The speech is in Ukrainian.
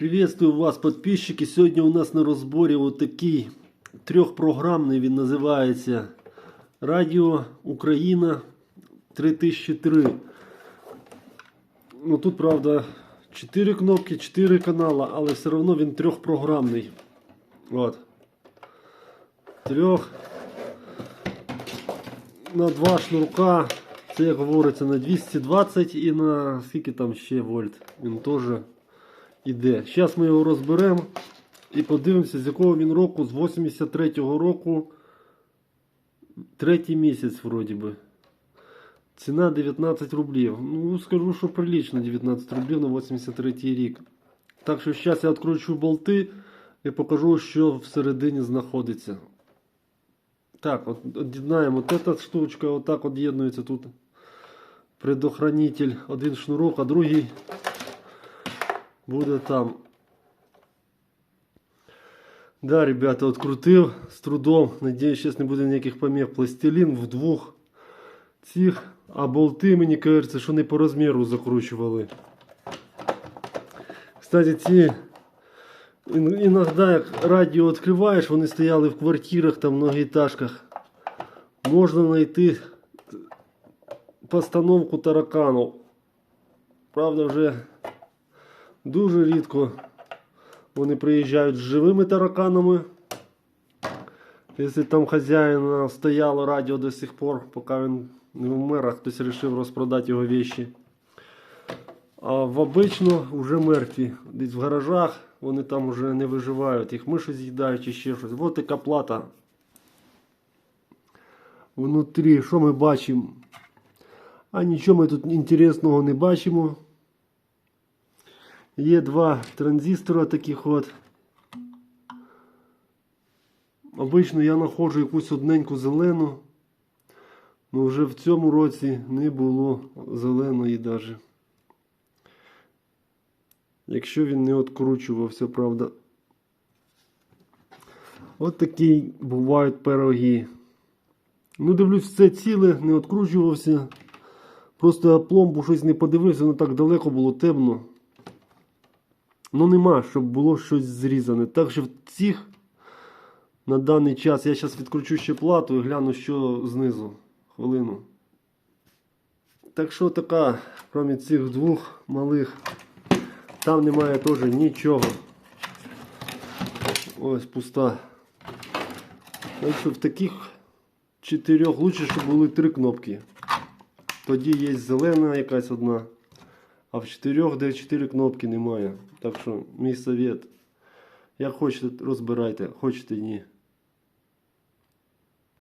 Приветствую вас, подписчики. Сьогодні у нас на розборі от такий трьохпрограмний, він називається Радіо Україна 3003. Ну тут, правда, 4 кнопки, 4 канала, але все одно він трьохпрограмний. От. Трьох на два шнурка. Це як говориться на 220 і на скільки там ще вольт. Він теж іде. Зараз ми його розберемо і подивимося, з якого він року, з 83-го року. Третій місяць, вроді би. Ціна 19 рублів. Ну, скажу, що прилично 19 рублів на 83 рік. Так що зараз я відкручу болти і покажу, що всередині знаходиться. Так, от від'єднаємо. От эта штучка отак від'єднується тут. Предохранитель, один шнурок, а другий буде там. Да, ребята, открутив з трудом. Надіюсь, зараз не буде ніяких помех. Пластилін в двох цих, а болти, мені кажеться, що не по розміру закручували. Кстати, ці ін- іноді, як радіо відкриваєш, вони стояли в квартирах, там, многоэтажках. Можна знайти постановку тараканів. Правда, вже дуже рідко вони приїжджають з живими тараканами. Якщо там хазяїна стояло радіо до сих пор, поки він не вмер, а хтось вирішив розпродати його вещи. А в обично вже мертві. Десь в гаражах вони там вже не виживають, їх миші з'їдають чи ще щось. Ось така плата. Внутрі, що ми бачимо? А нічого ми тут інтересного не бачимо. Є два транзистора таких от. Обично я знаходжу якусь одненьку зелену. Ну вже в цьому році не було зеленої даже. Якщо він не откручувався, правда. От такі бувають пироги. Ну, дивлюсь, все ціле, не откручувався. Просто я пломбу щось не подивився, воно так далеко було темно. Ну нема, щоб було щось зрізане. Так що в цих на даний час я зараз відкручу ще плату і гляну, що знизу. Хвилину. Так що така, крім цих двох малих, там немає теж нічого. Ось пуста. Так що в таких чотирьох лучше, щоб були три кнопки. Тоді є зелена якась одна. А в чотирьох, де чотири кнопки немає. Так що, мій совет. Як хочете, розбирайте, хочете ні.